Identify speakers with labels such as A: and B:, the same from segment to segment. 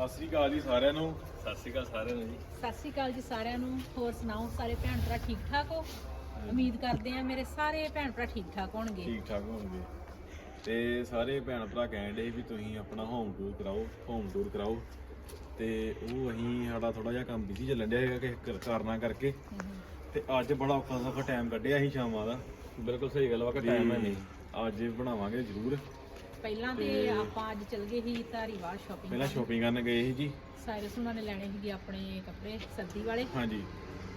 A: ਸਤਿ ਸ੍ਰੀ ਅਕਾਲ ਜੀ ਸਾਰਿਆਂ ਨੂੰ।
B: ਸਤਿ ਸ਼੍ਰੀ ਅਕਾਲ ਸਾਰਿਆਂ ਨੂੰ ਜੀ।
C: ਸਤਿ ਸ਼੍ਰੀ ਅਕਾਲ ਜੀ ਸਾਰਿਆਂ ਨੂੰ। ਹੋਰ ਸੁਣਾਓ ਸਾਰੇ ਭੈਣ ਭਰਾ ਠੀਕ ਠਾਕ ਹੋ? ਉਮੀਦ ਕਰਦੇ ਆ ਮੇਰੇ ਸਾਰੇ ਭੈਣ ਭਰਾ ਠੀਕ ਠਾਕ ਹੋਣਗੇ।
A: ਠੀਕ ਠਾਕ ਹੋਣਗੇ। ਤੇ ਸਾਰੇ ਭੈਣ ਭਰਾ ਕਹਿਣ ਡੇ ਵੀ ਤੁਸੀਂ ਆਪਣਾ ਹੋਮ ਟੂਰ ਕਰਾਓ ਹੋਮ ਟੂਰ ਕਰਾਓ। ਤੇ ਉਹ ਅਸੀਂ ਸਾਡਾ ਥੋੜਾ ਜਿਹਾ ਕੰਮ ਬਿਜ਼ੀ ਚੱਲਣ ਡਿਆ ਹੈਗਾ ਕਿ ਕਰ- ਕਾਰਨਾਂ ਕਰਕੇ। ਤੇ ਅੱਜ ਬੜਾ ਔਖਾ ਸੌਖਾ ਟਾਈਮ ਕੱਢਿਆ ਅਸੀਂ ਸ਼ਾਮਾਂ ਦਾ।
B: ਬਿਲਕੁਲ ਸਹੀ ਗੱਲ ਵਾ ਕਿ ਟਾਈਮ ਹੈ ਨਹੀਂ।
A: ਅੱਜ ਬਣਾਵਾਂਗੇ ਜ਼ਰੂਰ।
C: ਪਹਿਲਾਂ ਤੇ ਆਪਾਂ ਅੱਜ ਚੱਲ ਗਏ ਸੀ ਧਾਰੀਵਾਲ ਸ਼ਾਪਿੰਗ
A: ਪਹਿਲਾਂ ਸ਼ਾਪਿੰਗ ਕਰਨ ਗਏ ਸੀ ਜੀ।
C: ਸਾਇਰਸ ਉਹਨਾਂ ਨੇ ਲੈਣੇ ਸੀਗੇ ਆਪਣੇ ਕੱਪੜੇ ਸਰਦੀ ਵਾਲੇ।
A: ਹਾਂਜੀ।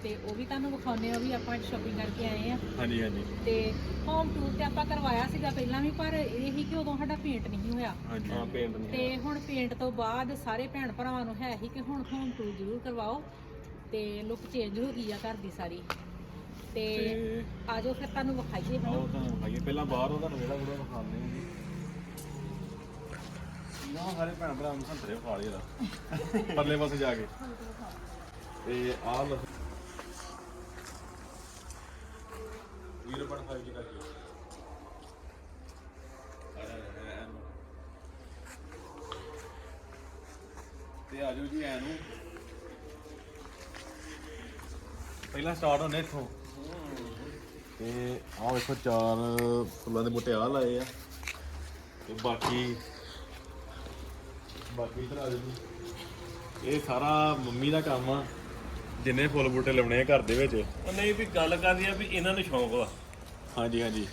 C: ਤੇ ਉਹ ਵੀ ਤੁਹਾਨੂੰ ਵਿਖਾਉਨੇ ਆ ਉਹ ਵੀ ਆਪਾਂ ਸ਼ਾਪਿੰਗ ਕਰਕੇ ਆਏ ਆ
A: ਹਾਂਜੀ ਹਾਂਜੀ।
C: ਤੇ ਹੋਮ ਟੂਰ ਤੇ ਆਪਾਂ ਕਰਵਾਇਆ ਸੀਗਾ ਪਹਿਲਾਂ ਵੀ ਪਰ ਇਹ ਹੀ ਕਿ ਉਦੋਂ ਸਾਡਾ ਪੇਂਟ ਨਹੀਂ ਹੋਇਆ।
A: ਹਾਂਜੀ।
B: ਹਾਂ ਪੇਂਟ ਨਹੀਂ
C: ਤੇ ਹੁਣ ਪੇਂਟ ਤੋਂ ਬਾਅਦ ਸਾਰੇ ਭੈਣ ਭਰਾਵਾਂ ਨੂੰ ਹੈ ਹੀ ਕਿ ਹੁਣ ਹੋਮ ਟੂਰ ਜ਼ਰੂਰ ਕਰਵਾਓ ਤੇ ਲੁੱਕ ਚੇਂਜ ਹੋ ਗਈ ਆ ਘਰ ਦੀ ਸਾਰੀ। ਤੇ ਆਜੋ ਫਿਰ ਤੁਹਾਨੂੰ ਵਿਖਾਈਏ
A: ਆਓ ਤੁਹਾਨੂੰ ਪਹਿਲਾਂ ਬਾਹਰ ਉਹ ਤੁਹਾਨੂੰ ਜਿਹੜਾ ਉਹਦਾ ਵਿਖਾਉਂਦੇ ਹਾਂ ਜੀ। ਨਾ, ਸਾਰੇ ਭੈਣ ਭਰਾ ਨੂੰ ਸੰਤਰੇ ਖਾ ਲਏ ਦਾ ਪਰਲੇ ਪਾਸੇ ਜਾ ਕੇ। ਤੇ ਆਹ ਲਓ। ਵੀਰੋ ਬਣ ਫਾਈਵ ਜੀ ਕਰਕੇ ਤੇ ਆ ਜਾਓ ਜੀ, ਐ ਨੂੰ। ਪਹਿਲਾਂ ਸਟਾਰਟ ਹੋਣੇ ਇੱਥੋਂ। ਤੇ ਆਹ ਵੇਖੋ, ਚਾਰ ਫੁੱਲਾਂ ਦੇ ਬੂਟੇ ਆ ਲਾਏ ਆ। ਤੇ ਬਾਕੀ ਬਾਕੀ ਇਹ ਸਾਰਾ ਮੰਮੀ ਦਾ ਕੰਮ ਆ ਜਿੰਨੇ ਫੁੱਲ ਬੂਟੇ ਲਾਉਣੇ ਆ ਘਰ ਦੇ ਵਿੱਚ।
B: ਉਹ ਨਹੀਂ ਵੀ ਗੱਲ ਕਰਦੀ ਆ ਵੀ ਇਹਨਾਂ ਨੂੰ ਸ਼ੌਂਕ ਵਾ।
A: ਹਾਂਜੀ ਹਾਂਜੀ।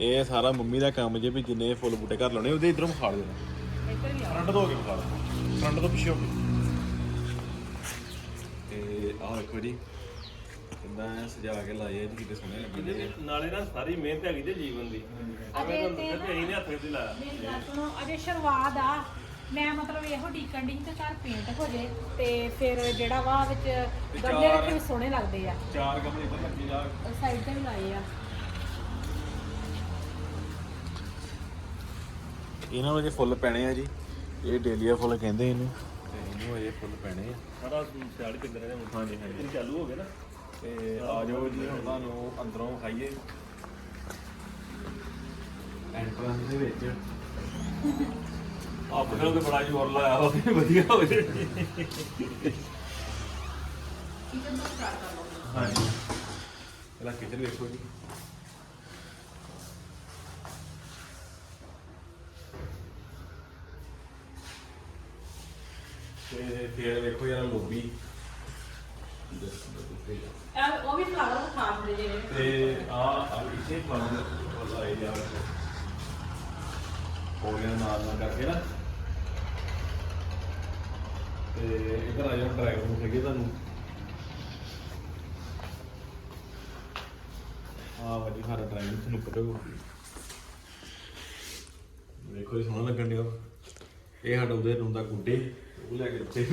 A: ਇਹ ਸਾਰਾ ਮੰਮੀ ਦਾ ਕੰਮ ਜੇ ਵੀ ਜਿੰਨੇ ਫੁੱਲ ਬੂਟੇ ਘਰ ਲਾਉਣੇ ਉਹਦੇ ਇਧਰੋਂ ਖਾ ਦੇਣਾ।
C: ਇੱਧਰ ਵੀ ਆਓ
A: ਫਰੰਟ ਤੋਂ ਹੋ ਕੇ ਖਾ ਦੇਣਾ। ਫਰੰਟ ਤੋਂ ਪਿੱਛੇ ਹੋ ਕੇ। ਤੇ ਆਹ ਵੇਖੋ ਜੀ ਕਿੰਨਾ ਸਜਾ ਕੇ ਲਾਏ ਆ ਜੀ ਕਿਤੇ ਸੋਹਣੇ ਲੱਗਦੇ
B: ਵਿੱਚ ਨਾਲੇ ਨਾ ਸਾਰੀ ਮਿਹਨਤ ਹੈਗੀ ਤੇ ਜੀਵਨ ਦੀ।
C: ਅਜੇ ਤੇ
B: ਤੁਹਾਨੂੰ ਦੱਸਿਆ ਇਹਨੇ ਹੱਥ ਤੇ ਲਾਇਆ।
C: ਮੇਰੀ ਗੱਲ ਸੁਣੋ ਅਜੇ ਸ਼ੁਰੂਆਤ ਆ। ਮੈਂ ਮਤਲਬ ਇਹੋ ਡੀਕਣ ਦੀ ਤੇ ਘਰ ਪੇਂਟ ਹੋ ਜੇ ਤੇ ਫਿਰ ਜਿਹੜਾ ਵਾ ਵਿੱਚ ਗਮਲੇ ਰੱਖੇ ਵੀ ਸੋਹਣੇ ਲੱਗਦੇ ਆ।
A: ਚਾਰ ਕਮਰੇ ਇੱਧਰ ਲੱਗੇ ਜਾ।
C: ਸਾਈਡ ਤੇ ਵੀ ਲਾਏ ਆ।
A: ਇਹਨਾਂ ਨੂੰ ਜੇ ਫੁੱਲ ਪੈਣੇ ਆ ਜੀ। ਇਹ ਡੇਲੀਆ ਫੁੱਲ ਕਹਿੰਦੇ ਇਹਨੂੰ। ਤੇ ਇਹਨੂੰ ਅਜੇ ਫੁੱਲ ਪੈਣੇ ਆ।
B: ਸਾਰਾ ਸਿਆੜ ਕੇ ਅੰਦਰ ਇਹਨੇ
A: ਹਾਂਜੀ ਹਾਂਜੀ।
B: ਇਹ ਚਾਲੂ ਹੋ ਗਿਆ ਨਾ?
A: ਤੇ ਆ ਜਾਓ ਜੀ ਹੁਣ ਤੁਹਾਨੂੰ ਅੰਦਰੋਂ ਖਾਈਏ। ਐਂਟਰੈਂਸ ਦੇ ਵਿੱਚ।
B: ਆਪਣੇ ਨੂੰ ਤੇ ਬੜਾ ਜ਼ੋਰ ਲਾਇਆ ਵਾ ਵੀ ਵਧੀਆ ਹੋ ਜੇ।
A: ਹਾਂਜੀ। ਪਹਿਲਾਂ ਕਿਚਨ ਵੇਖੋ ਜੀ। ਤੇ ਫਿਰ ਵੇਖੋ ਯਾਰ ਲੋਬੀ।
C: ਇਹ ਉਹ ਵੀ ਫਲਾਵਰ ਵਿਖਾ ਦਿੰਦੇ ਜਿਹੜੇ
A: ਤੇ ਆ ਆ। ਇੱਥੇ ਫਲਾਵਰ ਵਾਲਾ ਏਰੀਆ ਹੋ ਗਿਆ ਨਾਲ ਨਾਲ ਕਰਕੇ ਨਾ। ਤੇ ਇਧਰ ਆ ਜਾਓ ਡਰਾਈਵ ਰੂਮ ਹੈਗੇ ਤੁਹਾਨੂੰ। ਆ ਵਾਜੀ ਸਾਰਾ ਡਰਾਈਵ ਰੂਮ ਤੁਹਾਨੂੰ ਹੋਊ ਵੇਖੋ ਇਹ ਸੋਹਣਾ ਲੱਗਣ ਡਿਆ ਇਹ ਸਾਡਾ ਉਹਦੇ ਰੂਮ ਦਾ ਗੁੱਡੇ। ਉਹ ਲੈ ਕੇ ਉੱਥੇ।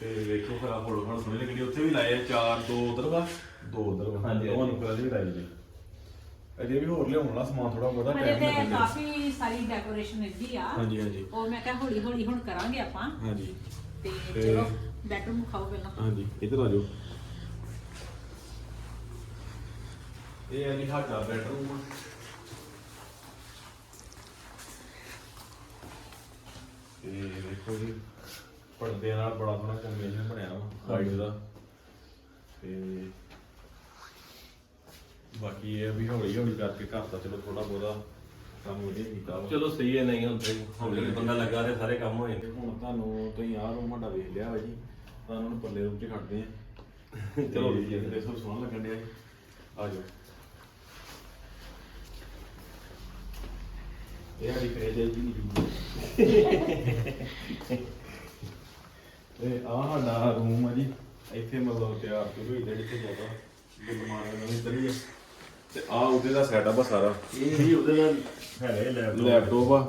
A: ਤੇ ਵੇਖੋ ਫਿਰ ਆ ਫੋਟੋ ਫੋਟੋ ਸੋਹਣੇ ਲੱਗਣੀ ਉੱਥੇ ਵੀ ਲਾਏ ਆ ਚਾਰ ਦੋ ਉਧਰ ਵਾ। ਦੋ ਉਧਰ ਵਾ।
B: ਹਾਂਜੀ,
A: ਦੋਵਾਂ ਨੂੰ ਕਰਾ ਵੀ ਲਾਈ ਜੀ ਅਜੇ ਵੀ ਹੋਰ ਲਿਆਉਣ ਸਮਾਨ ਥੋੜਾ ਬਹੁਤਾ ਟਾਈਮ
C: ਤੇ
A: ਲੱਗੇਗਾ
C: ਕਾਫੀ ਸਾਰੀ ਡੈਕੋਰੇਸ਼ਨ ਇੱਦੀ ਆ।
A: ਹਾਂਜੀ ਹਾਂਜੀ।
C: ਉਹ ਮੈਂ ਕਿਹਾ ਹੌਲੀ ਹੌਲੀ ਹੁਣ ਕਰਾਂਗੇ ਆਪਾਂ।
A: ਹਾਂਜੀ।
C: ਤੇ
A: ਤੇ-
C: ਚਲੋ ਬੈਡਰੂਮ ਖਾਓ ਪਹਿਲਾਂ।
A: ਹਾਂਜੀ ਇੱਧਰ ਆ ਜਾਓ। ਇਹ ਹੈ ਜੀ ਸਾਡਾ ਬੈਡਰੂਮ ਤੇ ਦੇਖੋ ਜੀ ਪਰਦੇ ਨਾਲ ਬੜਾ ਸੋਹਣਾ ਕੰਬੀਨੇਸ਼ਨ ਬਣਿਆ ਵਾ ਵਾਈਟ ਦਾ। ਤੇ ਬਾਕੀ ਇਹ ਆ ਵੀ ਹੌਲੀ ਹੌਲੀ ਕਰਕੇ ਘਰ ਦਾ ਚਲੋ ਥੋੜਾ ਬਹੁਤਾ ਕੰਮ ਵਧੀਆ ਕੀਤਾ ਵਾ।
B: ਚਲੋ ਸਹੀ ਹੈ ਨਹੀਂ ਹੁੰਦੇ ਹੌਲੀ ਬੰਦਾ ਲੱਗਾ ਤੇ ਸਾਰੇ ਕੰਮ ਹੋ ਜਾਂਦੇ
A: ਤੇ ਹੁਣ ਤੁਹਾਨੂੰ ਤੁਸੀਂ ਆਹ ਰੂਮ ਸਾਡਾ ਵੇਖ ਲਿਆ ਵਾ ਜੀ ਤੁਹਾਨੂੰ ਹੁਣ ਪੱਲੇ ਰੂਮ 'ਚ ਖੜਦੇ ਆ।
B: ਚਲੋ।
A: ਜੀ ਜੀ ਦੇਖੋ ਸੋਹਣਾ ਲੱਗਣ ਡਿਆ ਜੀ ਆ ਜਾਓ। ਇਹ ਸਾਡੀ ਫ੍ਰਿਜ ਹੈ ਜੀ। ਇਹ ਆ ਸਾਡਾ ਰੂਮ ਆ ਜੀ ਇੱਥੇ ਮਤਲਬ ਤਿਆਰ ਸ਼ੁਰੂ ਹੋਈ ਜਿਹੜੀ ਤੇ ਜ਼ਿਆਦਾ ਬਿਲਮਾਨ ਨਵੀਂ ਤਰੀ ਹੈ ਤੇ ਆ ਉਹਦੇ ਦਾ ਸੈਟਅਪ ਆ ਸਾਰਾ।
B: ਇਹ ਵੀ ਉਹਦੇ ਨਾਲ ਹੈਗਾ ਲੈਪਟਾਪ
A: ਲੈਪਟਾਪ ਆ।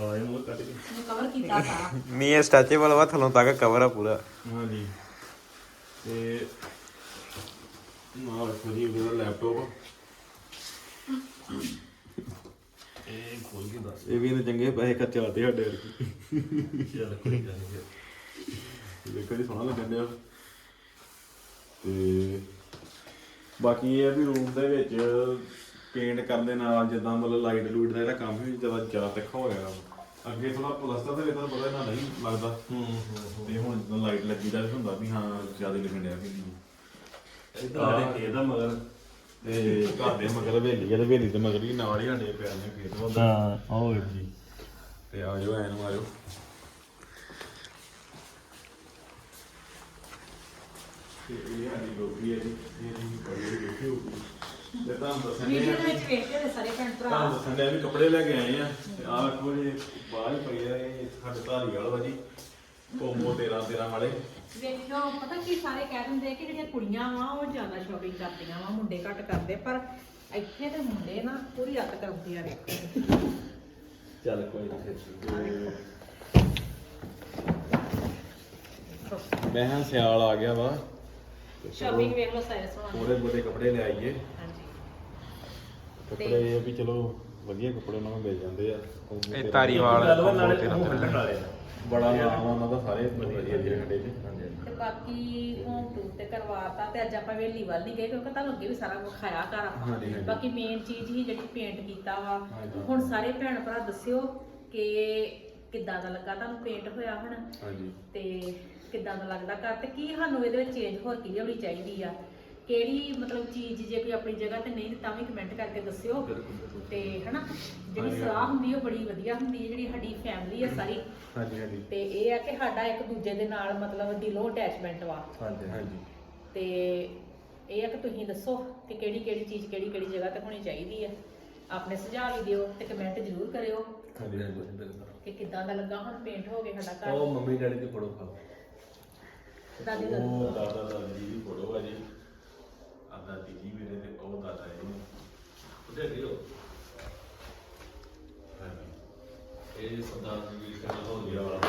B: ਹਾਂ ਇਹ ਮੂੰਹ ਕੱਟ ਕੇ
C: ਨੂੰ ਕਵਰ ਕੀਤਾ ਸਾਰਾ
D: ਮੀ ਇਹ ਸਟੈਚੇਬਲ ਵਾ ਥੱਲੋਂ ਤੱਕ ਕਵਰ ਆ ਪੂਰਾ।
A: ਹਾਂਜੀ। ਤੇ ਨਾਲ ਜੀ ਉਹਦਾ ਲੈਪਟਾਪ
B: ਇਹ ਖੋਲ ਕੇ ਦੱਸ।
A: ਇਹ ਵੀ ਇਹਨੇ ਚੰਗੇ ਪੈਸੇ ਖਰਚਾਤੇ ਸਾਡੇ ਵਰਗੇ
B: ਚੱਲ ਕੋਈ ਗੱਲ ਨਹੀਂ
A: ਦੇਖੋ ਜੀ ਸੋਹਣਾ ਲੱਗਣ ਡਿਆ। ਤੇ ਬਾਕੀ ਇਹ ਆ ਵੀ ਰੂਮ ਦੇ ਵਿੱਚ ਪੇਂਟ ਕਰਨ ਦੇ ਨਾਲ ਜਿੱਦਾਂ ਮਤਲਬ ਲਾਈਟ ਲੂਟ ਦਾ ਜਿਹੜਾ ਕੰਮ ਹੈ ਜ਼ਿਆਦਾ ਜ਼ਿਆਦਾ ਤਿੱਖਾ ਹੋ ਗਿਆ ਅੱਗੇ ਥੋੜਾ ਪਲਸਟਰ ਦੇ ਵਿੱਚ ਤਾਂ ਪਤਾ ਇਹਨਾਂ ਨਹੀਂ ਲੱਗਦਾ।
B: ਹੂੰ ਹੂੰ
A: ਤੇ ਹੁਣ ਜਦੋਂ ਲਾਈਟ ਲੱਗੀ ਦਾ ਹੁੰਦਾ ਵੀ ਹਾਂ ਜ਼ਿਆਦਾ ਲੱਗਣ ਡਿਆ ਕਿ
B: ਇਧਰ ਸਾਡੇ ਖੇਤ ਦਾ ਮਗਰ।
A: ਤੇ ਘਰ ਦੇ ਮਗਰ ਹਵੇਲੀ ਆ ਤੇ ਹਵੇਲੀ ਦੇ ਮਗਰ ਹੀ ਨਾਲ ਹੀ ਸਾਡੇ ਪਿਆਰ ਨੇ ਖੇਤ ਹੁੰਦਾ
B: ਹਾਂ ਉਹ ਜੀ।
A: ਤੇ ਆ ਜਾਓ ਐਨ ਮਾਰਿਓ। ਤੇ ਇਹ ਸਾਡੀ ਲੋਕੀ ਹੈ ਜੀ ਇਹ ਨਹੀਂ ਪੜੀ ਦੇਖੀ ਹੋਊਗੀ ਤੇ ਤੁਹਾਨੂੰ ਦੱਸਣ
C: ਵੀਡੀਓ ਵਿੱਚ ਵੇਖਦੇ ਨੇ ਸਾਰੇ ਭੈਣ ਭਰਾ
A: ਤੁਹਾਨੂੰ ਦੱਸਣ ਵੀ ਕੱਪੜੇ ਲੈ ਕੇ ਆਏ ਆ ਤੇ ਆਹ ਵੇਖੋ ਜੀ ਬਾਹਰ ਹੀ ਪਏ ਆ ਇਹ ਸਾਡੇ ਧਾਰੀ ਵਾਲਾ ਵਾ ਜੀ ਕੋਮੋ 13 13 ਵਾਲੇ
C: ਵੇਖਿਓ ਪਤਾ ਕੀ ਸਾਰੇ ਕਹਿ ਦਿੰਦੇ ਕਿ ਜਿਹੜੀਆਂ ਕੁੜੀਆਂ ਵਾ ਉਹ ਜ਼ਿਆਦਾ ਸ਼ਾਪਿੰਗ ਕਰਦੀਆਂ ਵਾ ਮੁੰਡੇ ਘੱਟ ਕਰਦੇ ਪਰ ਇੱਥੇ ਤੇ ਮੁੰਡੇ ਨਾ ਪੂਰੀ ਰੱਤ ਕਰਦੇ ਆ ਵੇਖੋ
B: ਚੱਲ ਕੋਈ ਨਹੀਂ
A: ਮੈਂ ਹਾਂ ਸਿਆਲ ਆ ਗਿਆ ਵਾ।
C: ਸ਼ਾਪਿੰਗ ਵੇਖ ਲਓ ਸਾਰੇ ਸਮਾਨ
A: ਥੋੜੇ ਬੋਦੇ ਕੱਪੜੇ ਲੈ ਆਈਏ।
C: ਹਾਂਜੀ।
A: ਕੱਪੜੇ ਇਹ ਵੀ ਚਲੋ ਵਧੀਆ ਕੱਪੜੇ ਉਹਨਾਂ ਨੂੰ ਮਿਲ ਜਾਂਦੇ ਆ।
D: ਇਹ
A: 13
D: ਧਾਰੀਵਾਲ
B: ਗੱਲ ਵਾ ਨਾਲੇ
D: ਕੋਮੋ
B: ਉਹ
D: ਤੇਰਾਂ।
B: ਵਾਲੇ
A: ਬੜਾ ਨਾਮ ਆ ਉਹਨਾਂ ਦਾ ਸਾਰੇ ਵਧੀਆ ਜਿਹੜੇ ਸਾਡੇ ਚ
C: ਤੇ ਬਾਕੀ ਹੋਮ ਟੂਰ ਤੇ ਕਰਵਾਤਾ ਤੇ ਅੱਜ ਆਪਾਂ ਵੇਲੀ ਵੱਲ ਨਹੀਂ ਗਏ ਕਿਉਂਕਿ ਤੁਹਾਨੂੰ ਅੱਗੇ ਵੀ ਸਾਰਾ ਕੁਝ ਖਾਇਆ ਘਰ ਆਪਾਂ।
A: ਹਾਂਜੀ, ਹਾਂਜੀ।
C: ਬਾਕੀ ਮੇਨ ਚੀਜ਼ ਹੀ ਜਿਹੜੀ ਪੇਂਟ ਕੀਤਾ ਵਾ।
A: ਹਾਂਜੀ।
C: ਹੁਣ ਸਾਰੇ ਭੈਣ ਭਰਾ ਦੱਸਿਓ ਕਿ ਕਿੱਦਾਂ ਦਾ ਲੱਗਾ? ਤੁਹਾਨੂੰ ਪੇਂਟ ਹੋਇਆ ਹੁਣ?
A: ਹਾਂਜੀ।
C: ਤੇ ਕਿੱਦਾਂ ਦਾ ਲੱਗਦਾ ਘਰ ਤੇ ਕੀ ਸਾਨੂੰ ਇਹਦੇ ਵਿੱਚ ਚੇਂਜ ਹੋਰ ਕੀ ਲਿਆਉਣੀ ਚਾਹੀਦੀ ਆ? ਕਿਹੜੀ ਮਤਲਬ ਚੀਜ਼ ਜੇ ਕੋਈ ਆਪਣੀ ਜਗ੍ਹਾ ਤੇ ਨਹੀਂ ਤਾਂ ਵੀ ਕਮੈਂਟ ਕਰਕੇ ਦੱਸਿਓ। ਤੇ ਹਨਾ ਜਿਹੜੀ। ਸਲਾਹ ਹੁੰਦੀ ਉਹ ਬੜੀ ਵਧੀਆ ਹੁੰਦੀ ਹੈ ਜਿਹੜੀ ਸਾਡੀ ਫੈਮਿਲੀ ਹੈ ਸਾਰੀ।
A: ਹਾਂਜੀ ਹਾਂਜੀ।
C: ਤੇ ਇਹ ਆ ਕਿ ਸਾਡਾ ਇੱਕ ਦੂਜੇ ਦੇ ਨਾਲ ਮਤਲਬ ਦਿਲੋਂ ਅਟੈਚਮੈਂਟ ਵਾ।
A: ਹਾਂਜੀ ਹਾਂਜੀ।
C: ਤੇ ਇਹ ਆ ਕਿ ਤੁਸੀਂ ਦੱਸੋ ਕਿ ਕਿਹੜੀ ਕਿਹੜੀ ਚੀਜ਼ ਕਿਹੜੀ ਕਿਹੜੀ ਜਗ੍ਹਾ ਤੇ ਹੋਣੀ ਚਾਹੀਦੀ ਆ। ਆਪਣੇ ਸੁਝਾਅ ਵੀ ਦਿਓ ਤੇ ਕਮੈਂਟ ਜ਼ਰੂਰ ਕਰਿਓ
A: ਹਾਂਜੀ ਹਾਂਜੀ
C: ਕਿ ਕਿੱਦਾਂ ਦਾ ਲੱਗਾ ਹੁਣ ਪੇਂਟ ਹੋ ਗਿਆ ਸਾਡਾ
B: ਉਹ
C: ਘਰ
B: ਮੰਮੀ ਡੈਡੀ ਦੀ ਫੋਟੋ ਖਾਓ।
C: ਦਾਦੀ
A: ਉਹ
C: ਦੱਸੋ
A: ਦਾਦਾ ਦਾਦੀ ਦੀ ਫੋਟੋ ਆ ਜੀ। ਆ ਦਾਦੀ ਜੀ ਮੇਰੇ ਤੇ ਉਹ ਦਾਦਾ ਹੈ ਜੀ
B: ਉਹਦੇ ਦਿਓ
A: ਹਾਂਜੀ।
B: ਇਹ ਸਰਦਾਰ ਜੀ ਵੀ ਕਹਿੰਦਾ ਹੋ ਗਿਆ ਵਾਲਾ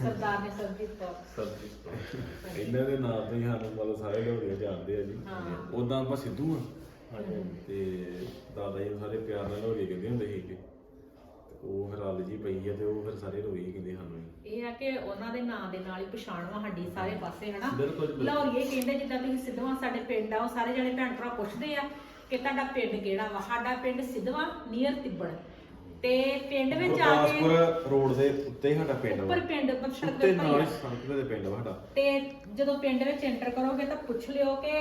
C: ਸਰਦਾਰ ਨੇ ਸਰਜੀਤ ਕੌਰ
B: ਸਬਜ਼ੀ
A: ਇਹਨਾਂ ਦੇ ਨਾਂ ਤੋਂ ਹੀ ਸਾਨੂੰ ਮਤਲਬ ਸਾਰੇ ਲੋਕ ਜਾਣਦੇ ਆ ਜੀ।
C: ਹਾਂ।
A: ਉਦਾਂ ਆਪਾਂ ਸਿੱਧੂ ਆ। ਤੇ ਦਾਦਾ ਜੀ ਨੂੰ ਸਾਰੇ ਪਿਆਰ ਨਾਲ ਲੋਰੀ ਕਹਿੰਦੇ ਹੁੰਦੇ ਸੀ ਕਿ ਤੇ ਉਹ ਫਿਰ ਰੱਲ ਜੀ ਪਈ ਆ ਤੇ ਉਹ ਫਿਰ ਸਾਰੇ ਰੋਈ ਕਹਿੰਦੇ ਸਾਨੂੰ।
C: ਇਹ ਆ ਕਿ ਉਹਨਾਂ ਦੇ ਨਾਂ ਦੇ ਨਾਲ ਹੀ ਪਛਾਣ ਵਾ ਸਾਡੀ ਸਾਰੇ ਪਾਸੇ ਹਨਾ?
B: ਬਿਲਕੁਲ, ਬਿਲਕੁਲ।
C: ਲਾਹੌਰੀਏ ਕਹਿੰਦੇ ਜਿੱਦਾਂ ਤੁਸੀਂ ਸਿੱਧਵਾਂ ਸਾਡੇ ਪਿੰਡ ਆ ਉਹ ਸਾਰੇ ਜਣੇ ਭੈਣ ਭਰਾ ਪੁੱਛਦੇ ਆ ਕਿ ਤੁਹਾਡਾ ਪਿੰਡ ਕਿਹੜਾ ਵਾ? ਸਾਡਾ ਪਿੰਡ ਸਿੱਧਵਾਂ ਨੀਅਰ ਤਿੱਬੜ। ਤੇ ਪਿੰਡ ਵਿੱਚ ਆ ਕੇ
A: ਗੁਰਦਾਸਪੁਰ ਰੋਡ ਦੇ ਉੱਤੇ ਹੀ ਸਾਡਾ ਪਿੰਡ ਵਾ।
C: ਉੱਪਰ ਪਿੰਡ ਪਰ ਸੜਕ
A: ਉੱਤੇ
C: ਦੇ
A: ਨਾਲ
C: ਉੱਪਰ
A: ਹੀ
C: ਹੀ ਆ।
A: ਸੜਕ ਦੇ ਪਿੰਡ ਵਾ ਸਾਡਾ।
C: ਤੇ ਜਦੋਂ ਪਿੰਡ ਵਿੱਚ ਐਂਟਰ ਕਰੋਗੇ ਤਾਂ ਪੁੱਛ ਲਿਓ ਕਿ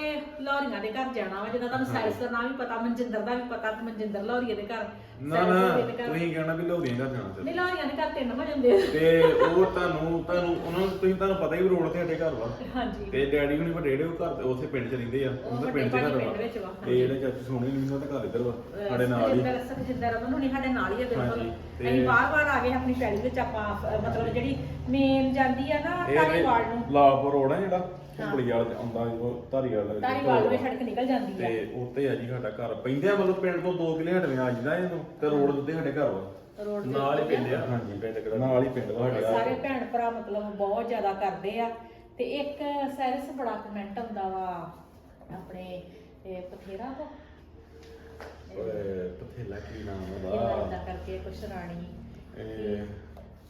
C: ਲਾਹੌਰੀਆਂ ਦੇ ਘਰ ਜਾਣਾ ਵਾ? ਜਦੋਂ ਤੁਹਾਨੂੰ ਸਾਇਰਸ ਦਾ ਨਾਮ ਵੀ ਪਤਾ ਮਨਜਿੰਦਰ ਦਾ ਵੀ ਪਤਾ ਤੇ ਮਨਜਿੰਦਰ ਲਾਹੌਰੀਏ ਦੇ ਘਰ।
A: ਨਾ ਨਾ
C: ਦੇ
A: ਤੁਸੀਂ ਕਹਿਣਾ ਵੀ ਲੋਧੀਆਂ ਘਰ ਜਾਣਾ
C: ਨਹੀਂ
A: ਤੇ
C: ਲਾਹੌਰੀਆਂ ਦੇ ਘਰ ਤਿੰਨ ਹੋ ਜਾਂਦੇ ਆ।
A: ਤੇ ਉਹ ਤੁਹਾਨੂੰ ਤੁਹਾਨੂੰ ਉਹਨਾਂ ਨੂੰ ਤੁਸੀਂ ਤੁਹਾਨੂੰ ਪਤਾ ਹੀ ਰੋਡ ਤੇ ਸਾਡੇ ਘਰ ਵਾ।
C: ਹਾਂਜੀ।
A: ਤੇ ਡੈਡੀ ਹੁਣੀ ਵੱਡੇ ਜਿਹੜੇ ਉਹ ਘਰ ਤੇ ਉੱਥੇ ਪਿੰਡ ਚ ਰਹਿੰਦੇ ਆ।
C: ਉਹ ਵੱਡੇ
A: ਪਿੰਡ ਚ ਘਰ
C: ਪਿੰਡ ਵਿੱਚ ਵਾ,
A: ਵਾ ਤੇ ਜਿਹੜੇ ਚਾਚੂ ਸੋਹਣੇ ਨਹੀਂ ਉਹਨਾਂ ਦਾ ਘਰ ਇੱਧਰ ਵਾ ਸਾਡੇ ਨਾਲ ਹੀ।
C: ਸੁਖਜਿੰਦਰ ਸੁਖਜਿੰਦਰ ਅਮਨ ਹੁਣੀ ਸਾਡੇ ਨਾਲ ਹੀ ਆ ਬਿਲਕੁਲ।
A: ਹਾਂਜੀ, ਤੇ-
C: ਅਸੀਂ ਬਾਰ-ਬਾਰ ਆ ਗਏ ਆਪਣੀ ਪੈਲੀ ਵਿੱਚ ਆਪਾਂ ਅਹ, ਮਤਲਬ ਜਿਹੜੀ ਮੇਨ ਜਾਂਦੀ ਆ ਨਾ ਧਾਰੀਵਾਲ ਨੂੰ।
A: ਲਾਪੁਰ ਰੋਡ ਆ ਜਿਹੜਾ। ਕੁੰਬੜੀ ਵਾਲ ਤੇ ਆਉਂਦਾ ਉਹ ਧਾਰੀਵਾਲ ਦਾ
C: ਧਾਰੀਵਾਲ ਨੂੰ ਸੜਕ ਨਿਕਲ ਜਾਂਦੀ ਆ।
A: ਤੇ ਉੱਤੇ ਆ ਜੀ ਸਾਡਾ ਘਰ। ਪੈਂਦੇ ਆ ਮਤਲਬ ਪਿੰਡ ਤੋਂ 2 ਕਿਲੇ ਹਟਵੇਂ ਆ ਜਾਂਦਾ ਇਹਨੂੰ ਤੇ ਰੋਡ ਦੇ ਉੱਤੇ ਸਾਡੇ ਘਰ ਵਾ।
C: ਰੋਡ ਦੇ
B: ਨਾਲ ਹੀ ਪਿੰਡ ਆ।
A: ਹਾਂਜੀ ਪਿੰਡ ਕਿਹੜਾ? ਨਾਲ ਹੀ ਪਿੰਡ ਵਾ ਸਾਡਾ।
C: ਸਾਰੇ ਭੈਣ ਭਰਾ ਮਤਲਬ ਬਹੁਤ ਜ਼ਿਆਦਾ ਕਰਦੇ ਆ। ਤੇ ਇੱਕ ਸੈਰਸ ਬੜਾ ਕਮੈਂਟ ਆਉਂਦਾ ਵਾ ਆਪਣੇ ਇਹ ਪਥੇਰਾ ਤੋਂ
A: ਓਏ ਪਥੇਲਾ ਕੀ ਨਾਮ
C: ਇਹ
A: ਉਹਦਾ?
C: ਇਦਾਂ ਕਰਕੇ ਕੁਛ ਰਾਣੀ।
A: ਇਹ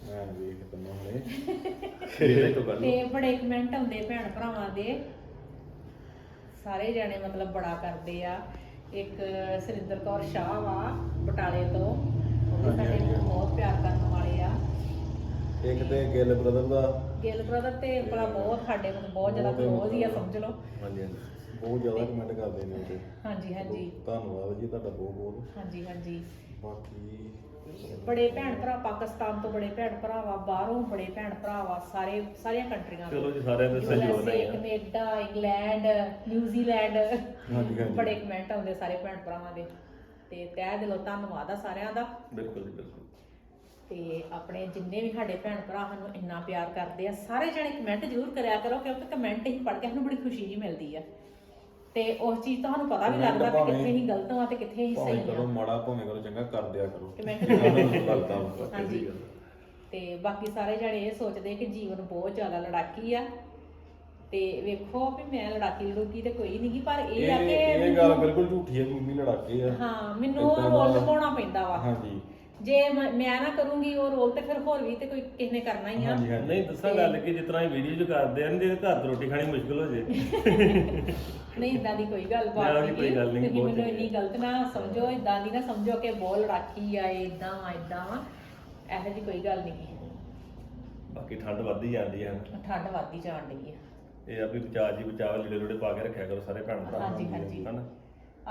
A: ਮੈਂ ਵੇਖ ਤੰਨਾ ਹੁਣੇ।
B: ਇਹਦੇ ਤੋਂ ਗੱਲ
C: ਤੇ ਬੜੇ ਕਮੈਂਟ ਆਉਂਦੇ ਭੈਣ ਭਰਾਵਾਂ ਦੇ। ਸਾਰੇ ਜਣੇ ਮਤਲਬ ਬੜਾ ਕਰਦੇ ਆ। ਇੱਕ ਸੁਰਿੰਦਰ ਕੌਰ ਸ਼ਾਹ ਵਾ ਬਟਾਲੇ ਤੋਂ। ਉਹ ਵੀ ਸਾਡੇ ਨੂੰ ਬਹੁਤ ਪਿਆਰ ਕਰਨ ਵਾਲੇ ਆ।
A: ਇੱਕ ਤੇ ਗਿੱਲ ਬ੍ਰਦਰ ਦਾ।
C: ਗਿੱਲ ਬ੍ਰਦਰ ਤੇ ਬੜਾ ਬਹੁਤ ਸਾਡੇ ਨੂੰ ਬਹੁਤ ਜ਼ਿਆਦਾ ਕਲੋਜ਼ ਹੀ ਆ ਸਮਝ ਲਓ।
A: ਹਾਂਜੀ ਹਾਂਜੀ। ਬਹੁਤ ਜ਼ਿਆਦਾ ਕਮੈਂਟ ਕਰਦੇ ਨੇ ਉਹਦੇ
C: ਹਾਂਜੀ ਹਾਂਜੀ।
A: ਧੰਨਵਾਦ ਜੀ ਤੁਹਾਡਾ ਬਹੁਤ ਬਹੁਤ
C: ਹਾਂਜੀ ਹਾਂਜੀ।
A: ਬਾਕੀ
C: ਬੜੇ ਭੈਣ ਭਰਾ ਪਾਕਿਸਤਾਨ ਤੋਂ ਬੜੇ ਭੈਣ ਭਰਾ ਵਾ ਬਾਹਰੋਂ ਬੜੇ ਭੈਣ ਭਰਾ ਵਾ ਸਾਰੇ ਸਾਰੀਆਂ ਕੰਟਰੀਆਂ ਤੋਂ।
B: ਚਲੋ ਜੀ ਸਾਰਿਆਂ ਦਾ ਸਹਿਯੋਗ
C: USA,
B: ਆ।
C: Canada England New Zealand.
A: ਹਾਂਜੀ, ਹਾਂਜੀ।
C: ਬੜੇ ਕਮੈਂਟ ਆਉਂਦੇ ਸਾਰੇ ਭੈਣ ਭਰਾਵਾਂ ਦੇ। ਤੇ ਤਹਿ ਦਿਲੋਂ ਧੰਨਵਾਦ ਆ ਸਾਰਿਆਂ ਦਾ।
B: ਬਿਲਕੁਲ ਜੀ ਬਿਲਕੁਲ।
C: ਤੇ ਆਪਣੇ ਜਿੰਨੇ ਵੀ ਸਾਡੇ ਭੈਣ ਭਰਾ ਸਾਨੂੰ ਇੰਨਾ ਪਿਆਰ ਕਰਦੇ ਆ ਸਾਰੇ ਜਣੇ ਕਮੈਂਟ ਜ਼ਰੂਰ ਕਰਿਆ ਕਰੋ ਕਿਉਂਕਿ ਕਮੈਂਟ ਹੀ ਪੜ੍ਹ ਕੇ ਸਾਨੂੰ ਬੜੀ ਖੁਸ਼ੀ ਜੀ ਮਿਲਦੀ ਆ। ਤੇ ਉਸ ਚੀਜ਼ ਤੋਂ ਸਾਨੂੰ ਪਤਾ ਵੀ
A: Comment
C: ਲੱਗਦਾ ਕਿ
A: ਭਾਵੇਂ-
C: ਕਿੱਥੇ ਹੀ ਗਲਤ ਆ ਤੇ ਕਿੱਥੇ ਹੀ
A: ਭਾਵੇਂ
C: ਸਹੀ
A: ਕਰੋ
C: ਆ
A: ਮਾੜਾ ਭਾਵੇਂ ਕਰੋ ਚੰਗਾ ਕਰ ਦਿਆ ਕਰੋ। ਲੱਗਦਾ।
C: ਹਾਂਜੀ। ਤੇ ਬਾਕੀ ਸਾਰੇ ਜਣੇ ਇਹ ਸੋਚਦੇ ਕਿ ਜੀਵਨ ਬਹੁਤ ਜ਼ਿਆਦਾ ਲੜਾਕੀ ਆ। ਤੇ ਵੇਖੋ ਵੀ ਮੈਂ ਲੜਾਕੀ ਲੜੂਕੀ ਤੇ ਕੋਈ ਨਹੀਂ ਪਰ ਇਹ ਆ ਕਿ
A: ਇਹ ਗੱਲ ਬਿਲਕੁਲ ਝੂਠੀ ਹੈ ਮੰਮੀ ਲੜਾਕੇ ਆ।
C: ਹਾਂ ਮੈਨੂੰ
A: ਏਦਾਂ
C: ਰੋਲ ਨਿਭਾਉਣਾ ਪੈਂਦਾ ਵਾ।
A: ਹਾਂਜੀ।
C: ਜੇ ਮ- ਮੈਂ ਨਾ ਕਰੂੰਗੀ ਉਹ ਰੋਲ ਤੇ ਫਿਰ ਹੋਰ ਵੀ ਤੇ ਕੋਈ ਕਿਸੇ ਨੇ ਕਰਨਾ ਹੀ ਆ।
A: ਹਾਂਜੀ ਹਾਂਜੀ।
B: ਨਹੀਂ ਦੱਸਾਂ ਗੱਲ ਕਿ ਜਿਸ ਤਰ੍ਹਾਂ ਇਹ ਵੀਡੀਓ ਚ ਕਰਦੇ ਆ ਨਾ ਜੇ ਘਰ ਤੋਂ ਰੋਟੀ ਖਾਣੀ ਮੁਸ਼ਕਲ ਹੋ ਜੇ।
C: ਨਹੀਂ ਇਦਾਂ ਦੀ ਕੋਈ ਗੱਲ ਬਾਤ ਨਹੀਂ
B: ਕੋਈ ਗੱਲ ਨਹੀਂ,
C: ਤੁਸੀਂ
B: ਬਹੁਤ
C: ਮੈਨੂੰ ਇੰਨੀ ਗਲਤ ਨਾ ਸਮਝੋ ਇਦਾਂ ਦੀ ਨਾ ਸਮਝੋ ਕਿ ਬਹੁਤ ਲੜਾਕੀ ਆ ਇਦਾਂ ਆ ਇਦਾਂ ਆ ਇਹੋ ਜੀ ਕੋਈ ਗੱਲ ਨਹੀਂ।
B: ਬਾਕੀ ਠੰਡ ਵੱਧਦੀ ਜਾਂਦੀ ਹੈ।
C: ਠੰਡ ਵੱਧਦੀ ਜਾਣ ਡਈ ਆ।
B: ਇਹ ਆ ਵੀ ਬਚਾ ਜੀ ਬਚਾਵ ਲੀੜੇ ਲੋੜੇ ਪਾ ਕੇ ਰੱਖਿਆ ਕਰੋ ਸਾਰੇ ਭੈਣ ਭਰਾ
C: ਹਾਂਜੀ, ਹਾਂਜੀ।
B: ਹਨਾ?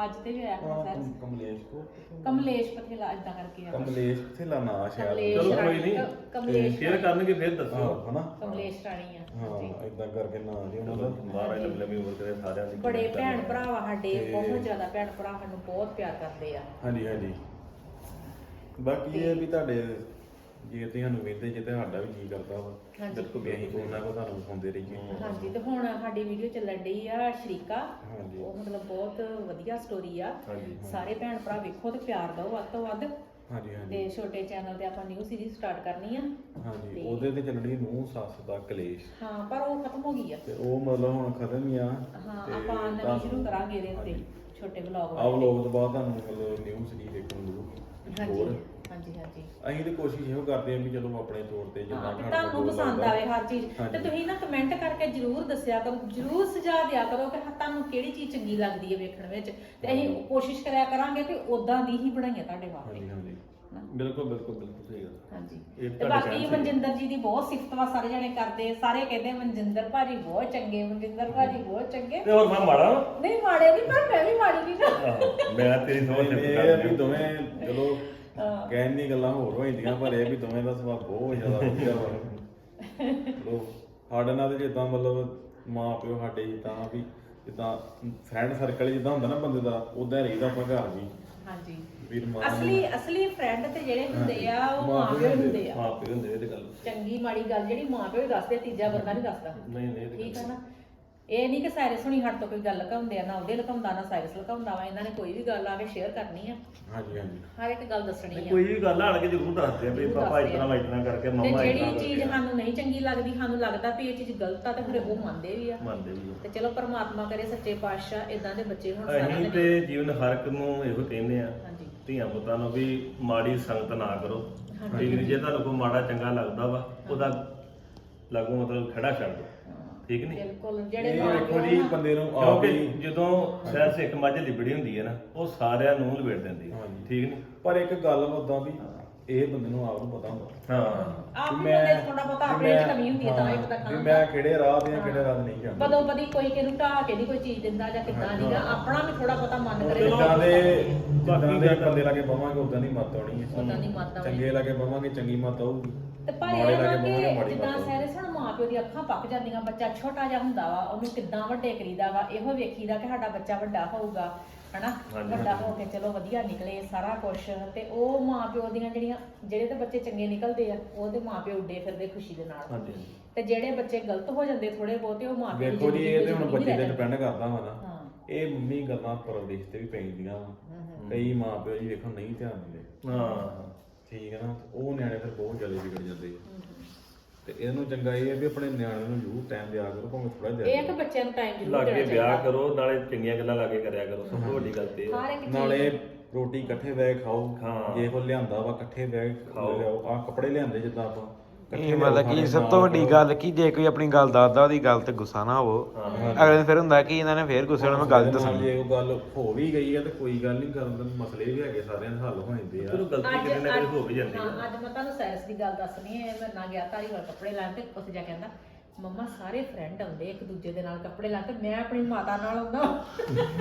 C: ਅੱਜ ਤੇ ਆਇਆ ਹੋਣਾ ਸਰ।
A: ਕਮਲੇਸ਼ ਕੋ
C: ਕਮਲੇਸ਼ ਪਥੇਲਾ ਇਦਾਂ ਕਰਕੇ ਆ।
A: ਕਮਲੇਸ਼ ਕਿੱਥੇ ਲਾਣਾ ਸ਼ਾਇਦ।
C: ਕਮਲੇਸ਼
B: ਚਲੋ ਕੋਈ
C: ਰਾਣੀ,
B: ਨਹੀਂ।
C: ਕ- ਕਮਲੇਸ਼
B: ਸ਼ੇਅਰ ਕਰਨਗੇ ਫਿਰ ਦੱਸੋ।
A: ਹਾਂ ਹਨਾ?
C: ਕਮਲੇਸ਼ ਰਾਣੀ ਆ।
A: ਹਾਂ ਇਦਾਂ ਕਰਕੇ ਨਾਂ ਜੀ ਉਹਨਾਂ ਦਾ।
B: ਮਹਾਰਾਜ ਲੰਮੀ ਲੰਮੀ ਉਮਰ ਕਰੇ ਸਾਰਿਆਂ ਦੀ।
C: ਬੜੇ ਭੈਣ ਭਰਾ ਵਾ ਸਾਡੇ ਬਹੁਤ ਜ਼ਿਆਦਾ ਭੈਣ ਭਰਾ ਸਾਨੂੰ ਬਹੁਤ ਪਿਆਰ ਕਰਦੇ ਆ।
A: ਹਾਂਜੀ ਹਾਂਜੀ। ਬਾਕੀ ਇਹ ਵੀ ਤੁਹਾਡੇ ਜੇ ਤੁਸੀਂ ਸਾਨੂੰ ਵੇਖਦੇ ਜੇ ਤੇ ਸਾਡਾ ਵੀ ਜੀ ਕਰਦਾ ਵਾ।
C: ਹਾਂਜੀ।
A: ਬਿਲਕੁਲ ਵੀ ਅਸੀਂ ਉਹਨਾਂ ਕੋ ਤੁਹਾਨੂੰ ਵਿਖਾਉਂਦੇ ਰਹੀਏ।
C: ਹਾਂਜੀ ਤੇ ਹੁਣ ਸਾਡੀ ਵੀਡੀਓ ਚੱਲਣ ਡਈ ਆ ਸ਼ਰੀਕਾ।
A: ਹਾਂਜੀ।
C: ਉਹ ਮਤਲਬ ਬਹੁਤ ਵਧੀਆ ਸਟੋਰੀ ਆ।
B: ਹਾਂਜੀ
C: ਸਾਰੇ ਭੈਣ ਭਰਾ ਵੇਖੋ ਤੇ ਪਿਆਰ ਦਿਓ ਵੱਧ ਤੋਂ ਵੱਧ।
A: ਹਾਂਜੀ ਹਾਂਜੀ।
C: ਤੇ ਛੋਟੇ ਚੈਨਲ ਤੇ ਆਪਾਂ ਨਿਊ ਸੀਰੀਜ਼ ਸਟਾਰਟ ਕਰਨੀ ਆ।
A: ਹਾਂਜੀ
C: ਤੇ-
A: ਉਹਦੇ ਤੇ ਚੱਲਣੀ ਨੂੰ ਸੱਸ ਦਾ ਕਲੇਸ਼।
C: ਹਾਂ ਪਰ ਉਹ ਖਤਮ ਹੋ ਗਈ ਆ।
A: ਤੇ ਉਹ ਮਤਲਬ ਹੁਣ ਖਤਮ ਹੀ ਆ।
C: ਹਾਂ
A: ਤੇ
C: ਆਪਾਂ ਨਵੀਂ
A: ਤੁਹਾਨੂੰ-
C: ਸ਼ੁਰੂ ਕਰਾਂਗੇ ਇਹਦੇ ਉੱਤੇ ਛੋਟੇ ਵਲੌਗ
A: ਆਹ ਵਲੋਗ ਤੋਂ ਬਾਅਦ ਤੁਹਾਨੂੰ ਮਤਲਬ ਨਿਊ ਸੀਰੀਜ਼ ਦੇਖਣ ਨੂੰ ਮਿਲੂਗੀ।
C: ਹਾਂਜੀ।
A: ਹੋਰ?
C: ਹਾਂਜੀ ਹਾਂਜੀ।
A: ਅਸੀਂ ਤੇ ਕੋਸ਼ਿਸ਼ ਇਹੋ ਕਰਦੇ ਹਾਂ ਵੀ ਚਲੋ ਆਪਣੇ ਤੌਰ ਤੇ ਜਿੰਨਾ
C: ਹਾਂ,
A: ਕੁ
C: ਤੁਹਾਨੂੰ ਪਸੰਦ। ਆਵੇ ਹਰ ਚੀਜ਼। ਤੇ
A: ਹਾਂਜੀ।
C: ਤੁਸੀਂ ਨਾ ਕਮੈਂਟ ਕਰਕੇ ਜਰੂਰ ਦੱਸਿਆ ਕਰੋ ਜਰੂਰ ਸੁਝਾਅ ਦਿਆ ਕਰੋ ਕਿ ਹਾਂ ਤੁਹਾਨੂੰ ਕਿਹੜੀ ਚੀਜ਼ ਚੰਗੀ ਲੱਗਦੀ ਹੈ ਵੇਖਣ ਵਿੱਚ। ਤੇ ਅਸੀਂ ਕੋਸ਼ਿਸ਼ ਕਰਿਆ ਕਰਾਂਗੇ ਕਿ ਉਦਾਂ ਦੀ ਹੀ ਬਣਾਈਆਂ ਤੁਹਾਡੇ ਵਾਸਤੇ।
A: ਹਾਂਜੀ ਹਾਂਜੀ।
B: ਬਿਲਕੁਲ ਬਿਲਕੁਲ ਬਿਲਕੁਲ ਸਹੀ ਗੱਲ।
C: ਹਾਂਜੀ।
B: ਇਹ
C: ਤੇ
B: ਤੁਹਾਡੇ
C: ਬਾਕੀ
B: ਕਹਿਣ ਤੇ-
C: ਮਨਜਿੰਦਰ ਜੀ ਦੀ ਬਹੁਤ ਸਿਫਤ ਵਾ ਸਾਰੇ ਜਣੇ ਕਰਦੇ ਸਾਰੇ ਕਹਿੰਦੇ ਮਨਜਿੰਦਰ ਭਾਜੀ ਬਹੁਤ ਚੰਗੇ ਮਨਜਿੰਦਰ ਭਾਜੀ ਬਹੁਤ ਚੰਗੇ।
B: ਤੇ ਹੋਰ ਮੈਂ ਮਾੜਾ ਵਾਂ?
C: ਨਹੀਂ ਮਾੜੇ ਨਹੀਂ ਪਰ ਮੈਂ ਵੀ ਮਾੜੀ ਨਹੀਂ ਨਾ।
B: ਆਹੋ, ਮੈਂ ਤੇਰੀ ਸੋਚ ਤੇ
A: ਇਹ ਆ ਵੀ ਦੋਵੇਂ ਚਲੋ
C: ਹਾਂ।
A: ਕਹਿਣ ਦੀ ਗੱਲਾਂ ਹੋਰ ਹੋ ਜਾਂਦੀਆਂ ਪਰ ਇਹ ਵੀ ਦੋਵੇਂ ਦਾ ਸੁਭਾਅ ਬਹੁਤ ਜ਼ਿਆਦਾ ਵਧੀਆ ਵਾ। ਚਲੋ ਸਾਡੇ ਨਾਲ ਤੇ ਜਿੱਦਾਂ ਮਤਲਬ ਮਾਂ ਪਿਓ ਸਾਡੇ ਜਿੱਦਾਂ ਵੀ ਜਿੱਦਾਂ ਫਰੈਂਡ ਸਰਕਲ ਜਿੱਦਾਂ ਹੁੰਦਾ ਨਾ ਬੰਦੇ ਦਾ ਉਦਾਂ ਰਹੀਦਾ ਆਪਾਂ ਘਰ ਵੀ।
C: ਹਾਂਜੀ।
A: ਵੀਰ ਮਾਂ
C: ਅਸਲੀ ਅਸਲੀ ਫਰੈਂਡ ਤੇ ਜਿਹੜੇ ਹੁੰਦੇ ਆ ਉਹ ਮਾਂ ਪਿਓ ਹੁੰਦੇ ਆ।
B: ਮਾਂ ਪਿਓ ਹੁੰਦੇ ਇਹ ਤੇ ਗੱਲ।
C: ਚੰਗੀ ਮਾੜੀ ਗੱਲ ਜਿਹੜੀ ਮਾਂ ਪਿਓ ਹੀ ਦੱਸਦੇ ਤੀਜਾ ਬੰਦਾ ਨਹੀਂ ਦੱਸਦਾ।
B: ਨਹੀਂ ਨਹੀਂ ਇਹ ਤੇ
C: ਠੀਕ ਹੈ ਨਾ? ਇਹ ਨਹੀਂ ਕਿ ਸਾਇਰਸ ਹੁਣੀ ਹੱਟ ਤੋਂ ਕੋਈ ਗੱਲ ਲਕਾਉਂਦੇ ਆ ਨਾ ਉਹਦੇ ਲਕਾਉਂਦਾ ਨਾ ਸਾਇਰਸ ਲਕਾਉਂਦਾ ਵਾ ਇਹਨਾਂ ਨੇ ਕੋਈ ਵੀ ਗੱਲ ਆਵੇ ਸ਼ੇਅਰ ਕਰਨੀ ਆ।
A: ਹਾਂਜੀ ਹਾਂਜੀ।
C: ਹਰ ਇੱਕ ਗੱਲ ਦੱਸਣੀ। ਆ।
B: ਕੋਈ ਵੀ ਗੱਲ ਆਣ ਕੇ ਜ਼ਰੂਰ ਦੱਸਦੇ ਆ ਵੀ
C: ਜ਼ਰੂਰ
B: ਪਾਪਾ
C: ਦੱਸਦੇ ਆ।
B: ਇਤਨਾ ਵਾ ਇਤਨਾ ਕਰਕੇ
C: ਤੇ
B: ਮੰਮਾ
C: ਜਿਹੜੀ
B: ਇਤਨਾ
C: ਚੀਜ਼
B: ਕਰਕੇ
C: ਸਾਨੂੰ ਨਹੀਂ ਚੰਗੀ ਲੱਗਦੀ ਸਾਨੂੰ ਲੱਗਦਾ ਵੀ ਇਹ ਚੀਜ਼ ਗਲਤ ਆ ਤੇ ਫਿਰ ਉਹ ਮੰਨਦੇ ਵੀ ਆ।
B: ਮੰਨਦੇ ਵੀ
C: ਤੇ ਚਲੋ ਪਰਮਾਤਮਾ ਕਰੇ ਸੱਚੇ ਪਾਤਸ਼ਾਹ ਇਦਾਂ ਦੇ ਬੱਚੇ ਹੁਣ
B: ਆ। ਅਸੀਂ ਤੇ ਜੀਵਨ ਹਰ ਇੱਕ ਨੂੰ ਇਹੋ ਕਹਿੰਦੇ ਆ
C: ਹਾਂਜੀ।
B: ਧੀਆਂ ਪੁੱਤਾਂ ਨੂੰ ਵੀ ਮਾੜੀ ਸੰਗਤ ਨਾ ਕਰੋ।
C: ਹਾਂਜੀ।
B: ਠੀਕ ਨਹੀਂ ਜੇ ਤੁਹਾਨੂੰ ਕੋਈ ਮਾੜਾ ਚੰਗਾ ਲੱਗਦਾ ਵਾ ਉਹਦਾ ਲਾਗੂ ਮਤਲਬ ਖੜਾ ਛੱਡ ਦੋ ਠੀਕ ਨਹੀਂ?
C: ਬਿਲਕੁਲ ਜਿਹੜੇ
A: ਇਹ
C: ਮਾਂ ਪਿਓ
A: ਜੀ
C: ਨਾ-
A: ਬੰਦੇ ਨੂੰ ਆਪ
B: ਕਿਉਂਕਿ
A: ਹੀ
B: ਜਦੋਂ ਸਹਿਰ ਸਿੱਖ ਮੱਝ ਲਿਬੜੀ ਹੁੰਦੀ ਹੈ ਨਾ ਉਹ ਸਾਰਿਆਂ ਨੂੰ ਲਵੇੜ ਦਿੰਦੀ ਹੈ।
A: ਹਾਂਜੀ।
B: ਠੀਕ ਨਹੀਂ?
A: ਪਰ ਇੱਕ ਗੱਲ ਉਦਾਂ ਵੀ ਇਹ ਬੰਦੇ ਨੂੰ ਆਪ ਨੂੰ ਪਤਾ ਹੁੰਦਾ।
B: ਹਾਂ।
C: ਆਪ
A: ਵੀ
C: ਨੂੰ ਥੋੜਾ ਬਹੁਤਾ ਆਪਣੇ ਚ ਕਮੀ ਹੁੰਦੀ ਹੈ ਤਾਂ ਇਹ
A: ਹਾਂ,
C: ਪਤਾ
A: ਵੀ
C: ਖਾਣਾ
A: ਮੈਂ ਕਿਹੜੇ ਰਾਹ ਤੇ ਆ ਕਿਹੜੇ ਰਾਹ ਤੇ ਨਹੀਂ ਜਾਂਦਾ।
C: ਬਦੋ ਬਦੀ ਕੋਈ ਕਿਹਨੂੰ ਢਾਹ ਕੇ ਨਹੀਂ ਕੋਈ ਚੀਜ਼ ਦਿੰਦਾ ਜਾਂ ਕਿੱਦਾਂ ਨਹੀਂਗਾ ਆਪਣਾ ਵੀ ਥੋੜਾ ਬਹੁਤਾ ਮਨ ਕਰੇ।
A: ਜਿੱਦਾਂ ਦੇ ਜਿੱਦਾਂ
B: ਬਾਕੀ
A: ਦੇ ਬੰਦੇ ਲਾਗੇ ਬਵਾਂਗੇ ਉਦਾਂ ਦੀ ਮੱਤ ਆਉਣੀ ਹੈ।
C: ਉਦਾਂ ਦੀ ਮੱਤ ਆਉਣੀ।
A: ਚੰਗੇ ਲਾਗੇ ਬਵਾਂਗੇ ਚੰਗੀ ਮੱਤ ਆਊਗੀ।
C: ਤੇ ਪਰ
A: ਮਾੜੇ
C: ਇਹ
A: ਲਾਗੇ ਬਵਾਂਗੇ
C: ਕਿ
A: ਮਾੜੀ
C: ਜਿੱਦਾਂ ਸਾਰੇ ਸਣ ਮਾਂ ਪਿਓ ਦੀ ਅੱਖਾਂ ਪੱਕ ਜਾਂਦੀਆਂ ਬੱਚਾ ਛੋਟਾ ਜਿਹਾ ਹੁੰਦਾ ਵਾ ਉਹਨੂੰ ਕਿੱਦਾਂ ਵੱਡੇ ਕਰੀਦਾ ਵਾ ਇਹੋ ਵੇਖੀਦਾ ਕਿ ਸਾਡਾ ਬੱਚਾ ਵੱਡਾ ਹੋਊਗਾ ਹਨਾ?
B: ਹਾਂਜੀ,
C: ਵੱਡਾ ਹੋ ਕੇ ਚਲੋ ਵਧੀਆ ਨਿਕਲੇ ਸਾਰਾ ਕੁਝ ਤੇ ਉਹ ਮਾਂ ਪਿਓ ਦੀਆਂ ਜਿਹੜੀਆਂ ਜਿਹੜੇ ਤੇ ਬੱਚੇ ਚੰਗੇ ਨਿਕਲਦੇ ਆ ਉਹਦੇ ਮਾਂ ਪਿਓ ਉੱਡੇ ਫਿਰਦੇ ਖੁਸ਼ੀ ਦੇ ਨਾਲ।
B: ਹਾਂਜੀ
C: ਤੇ ਜਿਹੜੇ ਬੱਚੇ ਗਲਤ ਹੋ ਜਾਂਦੇ ਥੋੜੇ ਬਹੁਤੇ ਉਹ ਮਾਂ ਪਿਓ ਦੀ
A: ਵੇਖੋ ਜੀ ਇਹ ਤੇ ਹੁਣ ਬੱਚੇ ਤੇ
C: ਰਹਿ
A: ਡਿਪੈਂਡ ਕਰਦਾ ਵਾ ਨਾ।
C: ਹਾਂ।
A: ਇਹ ਮੰਮੀ ਗੱਲਾਂ ਪਰਵਰਿਸ਼ ਤੇ ਵੀ ਪੈਂਦੀਆਂ ਵਾ। ਕਈ ਮਾਂ ਪਿਓ ਜੀ ਵੇਖੋ ਨਹੀਂ ਧਿਆਨ ਦਿੰਦੇ।
B: ਹਾਂ।
A: ਠੀਕ ਹੈ ਨਾ ਉਹ ਨਿਆਣੇ ਫਿਰ ਬਹੁਤ ਜਲਦੀ ਵਿਗੜ ਜਾਂਦੇ ਆ ਤੇ ਇਹਨੂੰ ਚੰਗਾ ਇਹ ਹੈ ਵੀ ਆਪਣੇ ਨਿਆਣੇ ਨੂੰ ਜ਼ਰੂਰ ਟਾਈਮ ਦਿਆ ਕਰੋ ਭਾਵੇਂ ਥੋੜਾ
C: ਇਹ
A: ਦਿਆ
C: ਆ ਕਿ ਬੱਚਿਆਂ ਨੂੰ ਟਾਈਮ ਜ਼ਰੂਰ
B: ਲਾਗੇ
C: ਦੇਣਾ
B: ਵਿਆਹ ਕਰੋ ਨਾਲੇ ਚੰਗੀਆਂ ਗੱਲਾਂ ਲਾਗੇ ਕਰਿਆ ਕਰੋ ਸਭ ਤੋਂ ਵੱਡੀ ਗੱਲ ਤੇ ਇਹ ਆ।
C: ਹਰ ਇੱਕ ਚੀਜ਼
A: ਨਾਲੇ ਰੋਟੀ ਇਕੱਠੇ ਬਹਿ ਕੇ ਖਾਓ
B: ਹਾਂ।
A: ਜੇ ਕੋਈ ਲਿਆਂਦਾ ਵਾ ਇਕੱਠੇ ਬਹਿ ਕੇ
B: ਖਾਓ।
A: ਲਿਆਓ ਆ ਕੱਪੜੇ ਲਿਆਂਦੇ ਜਿੱਦਾਂ ਆਪਾਂ
D: ਇਹ ਮਤਲਬ ਕਿ ਸਭ ਤੋਂ ਵੱਡੀ। ਗੱਲ ਕਿ ਜੇ ਕੋਈ ਆਪਣੀ ਗੱਲ ਦੱਸਦਾ ਉਹਦੀ ਗੱਲ ਤੇ ਗੁੱਸਾ ਨਾ ਹੋਵੋ। ਅਗਲੇ ਦਿਨ ਫਿਰ ਹੁੰਦਾ ਕਿ ਇਹਨਾਂ ਨੇ ਫੇਰ ਗੁੱਸੇ ਨਾਲ ਮੈਂ ਗੱਲ ਦੱਸਣੀ।
A: ਜੇ ਉਹ ਗੱਲ ਹੋ ਵੀ ਗਈ ਹੈ ਤੇ ਕੋਈ ਗੱਲ ਨਹੀਂ ਕਰਨ ਦੇ ਮਸਲੇ ਵੀ ਹੈਗੇ ਸਾਰਿਆਂ ਦੇ ਹੱਲ ਹੋ ਜਾਂਦੇ
B: ਚਲੋ
A: ਆ
B: ਗਲਤੀ
C: ਅੱਜ
B: ਕਿਤੇ ਨਾ ਕਿਤੇ ਹੋ ਵੀ ਜਾਂਦੀ
C: ਹਾਂ
B: ਹੈ
C: ਅੱਜ ਮੈਂ ਤੁਹਾਨੂੰ ਸਾਇਰਸ ਦੀ ਗੱਲ ਦੱਸਣੀ ਹੈ ਮੈਂ ਨਾ ਗਿਆ ਧਾਰੀਵਾਲ ਕੱਪੜੇ ਲੈਣ ਤੇ ਉੱਥੇ ਜਾ ਕੇ ਕਹਿੰਦਾ ਮੰਮਾ ਸਾਰੇ ਫਰੈਂਡ ਆਉਂਦੇ ਇੱਕ ਦੂਜੇ ਦੇ ਨਾਲ ਕੱਪੜੇ ਲੈਣ ਤੇ ਮੈਂ ਆਪਣੀ ਮਾਤਾ ਨਾਲ ਆਉਂਦਾ।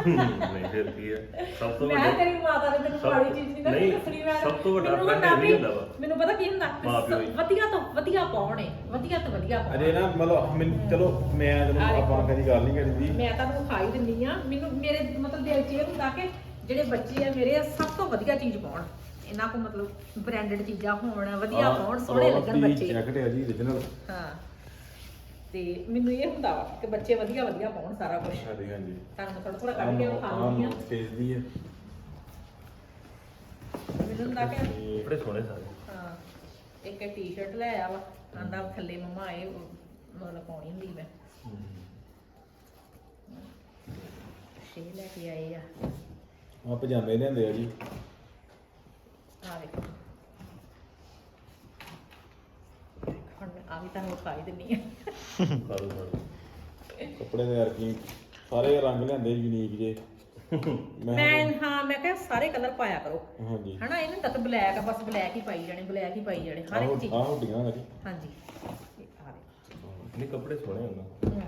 B: ਨਹੀਂ ਫਿਰ ਕੀ ਹੈ? ਸਭ ਤੋਂ
C: ਮੈਂ
B: ਵੱਡੀ
C: ਤੇਰੀ ਮਾਤਾ ਨੇ ਤੈਨੂੰ
B: ਸਭ-
C: ਮਾੜੀ ਚੀਜ਼ ਨਹੀਂ ਨਾ
B: ਨਹੀਂ,
C: ਦੱਸਣੀ ਮੈਂ।
B: ਸਭ ਤੋਂ ਵੱਡਾ
C: ਮੈਨੂੰ
B: friend
C: ਹੁੰਦਾ
B: ਇਹ ਵੀ ਹੁੰਦਾ ਵਾ।
C: ਮੈਨੂੰ ਪਤਾ ਕੀ ਹੁੰਦਾ?
B: ਮਾਂ ਪਿਓ ਹੀ।
C: ਵਧੀਆ ਤੋਂ ਵਧੀਆ ਪਾਉਣੇ ਵਧੀਆ ਤੋਂ ਵਧੀਆ ਪਾਉਣੇ।
A: ਅਜੇ ਨਾ ਮਤਲਬ ਮੈਨੂੰ ਚਲੋ ਮੈਂ ਚਲੋ। ਆਪਾਂ ਕਦੀ ਗੱਲ ਨਹੀਂ ਕਰੀ ਦੀ।
C: ਮੈਂ ਤੁਹਾਨੂੰ ਖਾਈ ਦਿੰਦੀ ਆ। ਮੈਨੂੰ ਮੇਰੇ ਮਤਲਬ ਦਿਲ 'ਚ ਇਹ ਹੁੰਦਾ ਕਿ ਜਿਹੜੇ ਬੱਚੇ ਆ ਮੇਰੇ ਸਭ ਤੋਂ ਵਧੀਆ ਚੀਜ਼ ਪਾਉਣ। ਇਹਨਾਂ ਕੋ ਮਤਲਬ ਬ੍ਰਾਂਡਡ ਚੀਜ਼ਾਂ ਹੋਣ ਵਧੀਆ ਪਾਉਣ ਸੋਹਣੇ ਲੱਗਣ ਬੱਚੇ।
A: ਜੈਕਟ ਹੈ ਜੀ origignal
C: ਹਾਂ। ਤੇ ਮੈਨੂੰ ਇਹ ਹੁੰਦਾ ਵਾ ਕਿ ਬੱਚੇ ਵਧੀਆ ਵਧੀਆ ਪਾਉਣ ਸਾਰਾ ਕੁਝ
A: ਹਾਂਜੀ ਹਾਂਜੀ।
C: ਤੁਹਾਨੂੰ ਮੈਂ ਥੋੜਾ ਥੋੜਾ ਕੱਢ ਕੇ ਵਿਖਾ ਦਿੰਦੀ ਆ
A: ਸਟੇਜ ਦੀ ਹੈ
C: ਮੈਨੂੰ ਹੁੰਦਾ ਕਿ
B: ਕੱਪੜੇ ਸੋਹਣੇ ਸਾਰੇ।
C: ਹਾਂ ਇੱਕ ਟੀ-ਸ਼ਰਟ ਲੈ ਆਇਆ ਵਾ ਆਂਦਾ ਥੱਲੇ ਮਮਾ ਇਹ ਮਤਲਬ ਪਾਉਣੀ ਹੁੰਦੀ ਮੈਂ। ਛੇ ਲੈ ਕੇ ਆਏ ਆ।
A: ਆ ਪਜਾਮੇ ਲਿਆਂਦੇ ਆ ਜੀ
C: ਆ ਵੇਖੋ ਹੁਣ ਮੈਂ ਆ ਵੀ ਤੁਹਾਨੂੰ ਖਾਈ ਦਿੰਨੀ ਆ।
B: ਕਾਲੂ ਕਾਲੂ
A: ਕੱਪੜੇ ਦੇ ਯਾਰ ਕੀ ਸਾਰੇ ਰੰਗ ਲਿਆਂਦੇ ਯੂਨੀਕ ਜੇ।
C: ਮੈਂ ਹਾਂ ਮੈਂ ਕਿਹਾ ਸਾਰੇ ਕਲਰ ਪਾਇਆ ਕਰੋ।
A: ਹਾਂਜੀ।
C: ਹਨਾ ਇਹ ਨਹੀਂ ਤਾਂ ਬਲੈਕ ਆ ਬਸ ਬਲੈਕ ਹੀ ਪਾਈ ਜਾਣੇ ਬਲੈਕ ਹੀ ਪਾਈ ਜਾਣੇ ਹਰ ਇੱਕ ਚੀਜ਼।
A: ਆਹ ਹੁੱਡੀਆਂ
C: ਹਾਂਜੀ। ਇਹ ਆ ਦੇਖੋ।
B: ਨਹੀਂ ਕੱਪੜੇ ਸੋਹਣੇ ਉਹਨਾਂ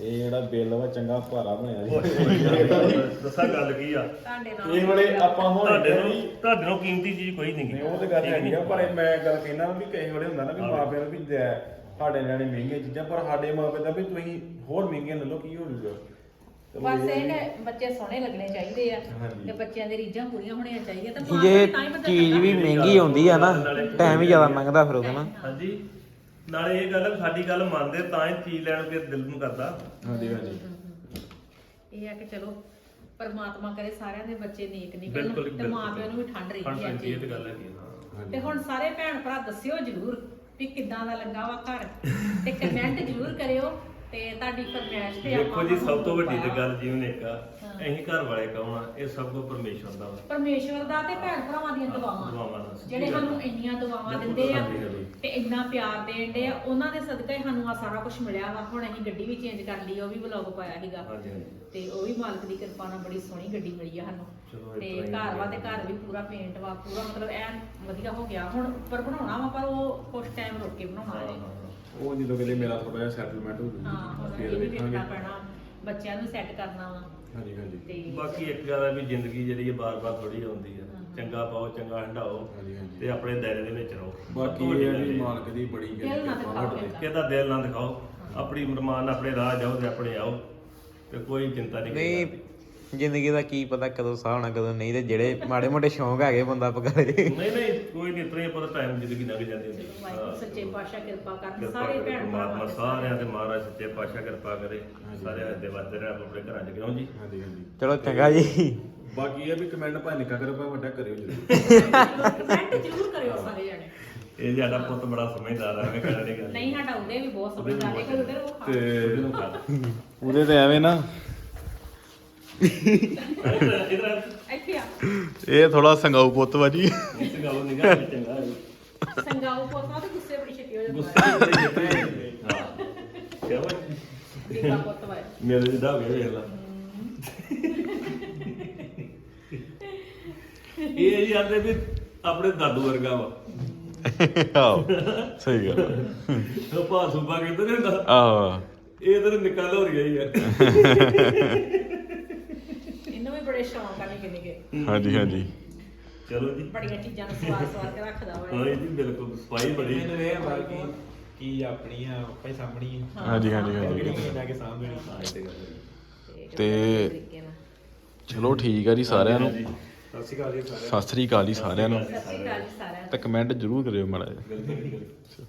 C: ਇਹ
A: ਜਿਹੜਾ ਬਿੱਲ ਵਾ ਚੰਗਾ ਭਾਰਾ ਬਣਿਆ ਜੀ।
B: ਦੱਸਾਂ ਗੱਲ ਕੀ ਆ?
C: ਤੁਹਾਡੇ ਨਾਲ
A: ਇਹ ਵੇਲੇ ਆਪਾਂ ਹੁਣ
B: ਤੁਹਾਡੇ ਨੂੰ ਤੁਹਾਡੇ ਨੂੰ ਕੀਮਤੀ ਚੀਜ਼ ਕੋਈ ਨਹੀਂ
A: ਨਹੀਂ ਉਹ ਤੇ ਗੱਲ ਹੈਗੀ ਆ ਪਰ ਇਹ ਮੈਂ ਗੱਲ ਕਹਿਣਾ ਵੀ ਕਈ ਵੇਲੇ ਹੁੰਦਾ ਨਾ ਵੀ ਮਾਪਿਆਂ ਨੂੰ ਵੀ ਲੈ, ਸਾਡੇ ਨਿਆਣੇ ਮਹਿੰਗੀਆਂ ਚੀਜ਼ਾਂ ਪਰ ਸਾਡੇ ਮਾਪੇ ਦਾ ਵੀ ਤੁਸੀਂ ਹੋਰ ਮਹਿੰਗੀਆਂ ਲੈ ਲਓ ਕੀ ਹੋ ਜੂਗਾ? ਚਲੋ
C: ਬਸ
A: ਇਹ
C: ਇਹ ਨੇ ਬੱਚੇ ਸੋਹਣੇ ਲੱਗਣੇ ਚਾਹੀਦੇ ਆ
A: ਹਾਂਜੀ।
C: ਤੇ ਬੱਚਿਆਂ ਦੀ ਰੀਝਾਂ ਪੂਰੀਆਂ ਹੋਣੀਆਂ ਚਾਹੀਦੀਆਂ ਤੇ ਮਾਂ
D: ਜੇ
C: ਪਿਓ ਤਾਂ ਹੀ
D: ਚੀਜ਼ ਵੀ ਮਹਿੰਗੀ ਆਉਂਦੀ ਆ ਨਾ ਟਾਈਮ ਹੀ ਜ਼ਿਆਦਾ ਲੰਘਦਾ ਫਿਰ ਉਹਦਾ ਨਾ
B: ਹਾਂਜੀ। ਨਾਲੇ ਇਹ ਗੱਲ ਆ ਸਾਡੀ ਗੱਲ ਮੰਨਦੇ ਤਾਂ ਹੀ ਚੀਜ਼ ਲੈਣ ਕੇ ਦਿਲ ਨੂੰ ਕਰਦਾ।
A: ਹਾਂਜੀ ਹਾਂਜੀ।
C: ਇਹ ਆ ਕਿ ਚਲੋ ਪਰਮਾਤਮਾ ਕਰੇ ਸਾਰਿਆਂ ਦੇ ਬੱਚੇ ਨੇਕ ਨਿਕਲਣ
B: ਬਿਲਕੁਲ
C: ਤੇ
B: ਬਿਲਕੁਲ।
C: ਮਾਂ ਪਿਓ ਨੂੰ ਵੀ ਠੰਡ ਰਹੀ ਆ
B: ਪੈਂਦੀ ਇਹ ਤੇ ਗੱਲ ਹੈਗੀ ਹਾਂ।
C: ਤੇ ਹੁਣ ਸਾਰੇ ਭੈਣ ਭਰਾ ਦੱਸਿਓ ਜਰੂਰ ਵੀ ਕਿੱਦਾਂ ਦਾ ਲੱਗਾ ਵਾ ਘਰ। ਤੇ ਕਮੈਂਟ ਜਰੂਰ ਕਰਿਓ। ਤੇ ਤੁਹਾਡੀ ਫਰਮਾਇਸ਼ ਤੇ
B: ਦੇਖੋ ਜੀ ਸਭ ਤੋਂ ਵੱਡੀ ਤੇ। ਗੱਲ ਜੀਵਨ ਇੱਕ ਆ ਅਸੀਂ ਘਰ ਵਾਲੇ ਕਹੋਣਾ ਇਹ ਸਭ ਕੋ ਪਰਮੇਸ਼ਵਰ ਦਾ ਵਾ।
C: ਪਰਮੇਸ਼ਵਰ ਦਾ ਤੇ ਭੈਣ ਭਰਾਵਾਂ ਦੀਆਂ ਦੁਆਵਾਂ।
B: ਦੁਆਵਾਂ ਦਾ ਸਿੱਧੀ
C: ਜਿਹੜੇ। ਸਾਨੂੰ ਇੰਨੀਆਂ ਦੁਆਵਾਂ ਦਿੰਦੇ ਆ। ਤੇ ਇੰਨਾ ਪਿਆਰ ਦੇਣ ਦੇ ਆ ਉਹਨਾਂ ਦੇ ਸਦਕਾ ਹੀ ਸਾਨੂੰ ਆ ਸਾਰਾ ਕੁਝ ਮਿਲਿਆ ਵਾ। ਹੁਣ ਅਸੀਂ ਗੱਡੀ ਵੀ ਚੇਂਜ ਕਰ ਲਈ ਉਹ ਵੀ ਵਲੌਗ ਪਾਇਆ ਸੀਗਾ।
B: ਹਾਂਜੀ ਹਾਂਜੀ।
C: ਤੇ ਉਹ ਵੀ ਮਾਲਕ ਦੀ ਕਿਰਪਾ ਨਾਲ ਬੜੀ ਸੋਹਣੀ ਗੱਡੀ ਮਿਲੀ ਆ ਸਾਨੂੰ। ਤੇ ਘਰ ਵਾ ਤੇ ਘਰ ਵੀ ਪੂਰਾ ਪੇਂਟ ਵਾ ਪੂਰਾ ਮਤਲਬ ਐਨ ਵਧੀਆ ਹੋ ਗਿਆ। ਹੁਣ ਉੱਪਰ ਬਣਾਉਣਾ ਵਾ ਪਰ ਉਹ ਕੁਝ ਟਾਈਮ ਰੁਕ ਕੇ ਬਣਾਉਣਾ ਹੈ।
A: ਉਹ ਜਦੋਂ ਕਿਤੇ ਮੇਰਾ ਥੋੜਾ ਜਿਹਾ ਸੈਟਲਮੈਂਟ ਹੋ
C: ਹਾਂ
A: ਜੂਗਾ ਫਿਰ
C: ਇਹ ਵੀ
A: ਵੇਖਾਂਗੇ
C: ਵੇਖਣਾ ਪੈਣਾ ਬੱਚਿਆਂ ਨੂੰ ਸੈੱਟ ਕਰਨਾ ਵਾ।
A: ਹਾਂਜੀ ਹਾਂਜੀ।
C: ਤੇ
B: ਬਾਕੀ ਇੱਕ ਗੱਲ ਹੈ ਵੀ ਜ਼ਿੰਦਗੀ ਜਿਹੜੀ ਹੈ ਬਾਰ-ਬਾਰ ਥੋੜੀ ਆਉਂਦੀ ਹੈ। ਚੰਗਾ ਪਾਓ ਚੰਗਾ ਹੰਡਾਓ
A: ਹਾਂਜੀ ਹਾਂਜੀ।
B: ਤੇ ਆਪਣੇ ਦਾਇਰੇ ਦੇ ਵਿੱਚ ਰਹੋ।
A: ਬਾਕੀ ਇਹ ਵੀ। ਮਾਲਕ ਦੀ ਬੜੀ
C: ਦਿਲ ਨਾ
A: ਕਿਰਪਾ
C: ਦਿਖਾਓ।
B: ਕਿਹਦਾ ਦਿਲ ਨਾ ਦਿਖਾਓ। ਆਪਣੀ ਮਰਮਾਨ ਆਪਣੇ ਰਾਹ ਜਾਓ ਤੇ ਆਪਣੇ ਆਓ ਤੇ ਕੋਈ ਚਿੰਤਾ ਨਹੀਂ
D: ਨਹੀਂ ਜ਼ਿੰਦਗੀ ਦਾ ਕੀ ਪਤਾ ਕਦੋਂ ਸਾਹ ਹੋਣਾ ਕਦੋਂ ਨਹੀਂ ਤੇ ਜਿਹੜੇ ਮਾੜੇ ਮੋਟੇ ਸ਼ੌਂਕ ਹੈਗੇ ਬੰਦਾ ਪਕੜੇ
B: ਨਹੀਂ ਨਹੀਂ ਕੋਈ ਨਹੀਂ ਇਤਨਾ ਹੀ ਪਤਾ ਟਾਈਮ ਜ਼ਿੰਦਗੀ ਲੰਘ ਜਾਂਦੀ ਹੁੰਦੀ।
C: ਚਲੋ ਵਾਹਿਗੁਰੂ ਸੱਚੇ ਪਾਤਸ਼ਾਹ ਕਿਰਪਾ ਕਰਨ
B: ਕਿਰਪਾ
C: ਸਾਰੇ
B: ਕਰੇ
C: ਭੈਣ
B: ਪਰਮਾਤਮਾ
C: ਭਰਾਵਾਂ ਦੇ
B: ਸਾਰਿਆਂ ਦੇ ਮਹਾਰਾਜ ਸੱਚੇ ਪਾਤਸ਼ਾਹ ਕਿਰਪਾ ਕਰੇ। ਸਾਰਿਆਂ ਦੇ ਵਾਸਤੇ ਰਹਿ ਆਪਣੇ ਘਰਾਂ 'ਚ ਕਿਉਂ ਜੀ?
A: ਹਾਂਜੀ ਹਾਂਜੀ।
D: ਚਲੋ ਚੰਗਾ ਜੀ।
A: ਬਾਕੀ ਇਹ ਵੀ ਕਮੈਂਟ ਭਾਵੇਂ ਨਿੱਕਾ ਕਰੋ ਭਾਵੇਂ ਵੱਡਾ ਕਰਿਓ ਜਰੂਰ।
C: ਕਮੈਂਟ ਜ਼ਰੂਰ ਕਰਿਓ ਸਾਰੇ ਜਣੇ।
B: ਇਹ ਸਾਡਾ ਪੁੱਤ ਬੜਾ ਸਮਝਦਾਰ ਹੈ ਮੈਂ ਕਹਿਣਾ ਨਹੀਂ ਗੱਲ।
C: ਨਹੀਂ ਸਾਡਾ ਉਹਦੇ ਵੀ ਬਹੁਤ ਸਮਝਦਾਰ ਹੈ ਕਿ ਉਹਦੇ ਉਹ ਖਾ।
A: ਤੇ
B: ਕਰ
A: ਉਹਦੇ ਤੇ ਐਵੇਂ ਨਾ
B: ਇਧਰ
C: ਇੱਥੇ ਆ
A: ਇਹ ਥੋੜਾ ਸੰਗਾਊ ਪੁੱਤ ਵਾ ਜੀ।
B: ਇਸ ਗੱਲ ਨਿਗਾਹ ਵਿੱਚ ਚੰਗਾ ਹੈ
C: ਸੰਗਾਉ ਪੋਤਾ ਤੇ ਗੁੱਸੇ ਬੜੀ ਛੇਤੀ ਹੋ ਜਾਂਦਾ।
B: ਗੁੱਸੇ ਬੜੇ ਜਿੱਤੇ ਹਾਂ ਕਿਹਾ
C: ਦੀਪਾ ਪੁੱਤ ਵਾ
B: ਮੇਰੇ ਜਿੱਦਾਂ ਹੋ ਗਿਆ ਵੇਖ ਲਾ। ਇਹ ਜੀ ਆਂਦੇ ਵੀ ਆਪਣੇ ਦਾਦੂ ਵਰਗਾ ਵਾ।
A: ਆਹੋ ਸਹੀ ਗੱਲ
B: ਉਹ ਭਾ ਸੁਬਾ ਕਹਿੰਦੇ ਨੇ ਹੁੰਦਾ
A: ਆਹੋ।
B: ਇਹ ਤਾਂ ਹੀ ਆ।
C: ਵੀ ਬੜੇ ਸ਼ੌਂਕ ਆ ਨਿੱਕੇ ਨਿੱਕੇ
A: ਹਾਂਜੀ ਹਾਂਜੀ।
B: ਚਲੋ ਜੀ।
C: ਬੜੀਆਂ ਚੀਜ਼ਾਂ ਨੂੰ ਸਵਾਰ ਸਵਾਰ ਕੇ ਰੱਖਦਾ ਵਾ
B: ਹਾਂ ਜੀ ਬਿਲਕੁਲ ਸਫ਼ਾਈ ਬੜੀ।
D: ਇਹ ਬਾਕੀ ਕੀ ਆਪਣੀ ਆ ਭਾਈ ਸਾਹਮਣੀ
A: ਹਾਂਜੀ ਹਾਂਜੀ ਹਾਂਜੀ।
D: ਜਾ ਕੇ ਸਾਹਮਣੀ
C: ਇਹ।
A: ਤੇ
C: ਤਰੀਕੇ ਨਾਲ।
A: ਚਲੋ ਠੀਕ ਆ ਜੀ ਸਾਰਿਆਂ ਨੂੰ।
D: ਸਤਿ ਸ਼੍ਰੀ ਅਕਾਲ ਜੀ
A: ਸਤਿ ਸ੍ਰੀ ਅਕਾਲ ਜੀ ਸਾਰਿਆਂ ਨੂੰ।
C: ਸਤਿ ਸ਼੍ਰੀ ਅਕਾਲ ਜੀ ਸਾਰਿਆਂ ਨੂੰ।
A: ਤੇ ਕਮੈਂਟ ਜ਼ਰੂਰ ਕਰਿਓ ਮਾੜਾ ਜਿਹਾ।
B: ਬਿਲਕੁਲ ਬਿਲਕੁਲ।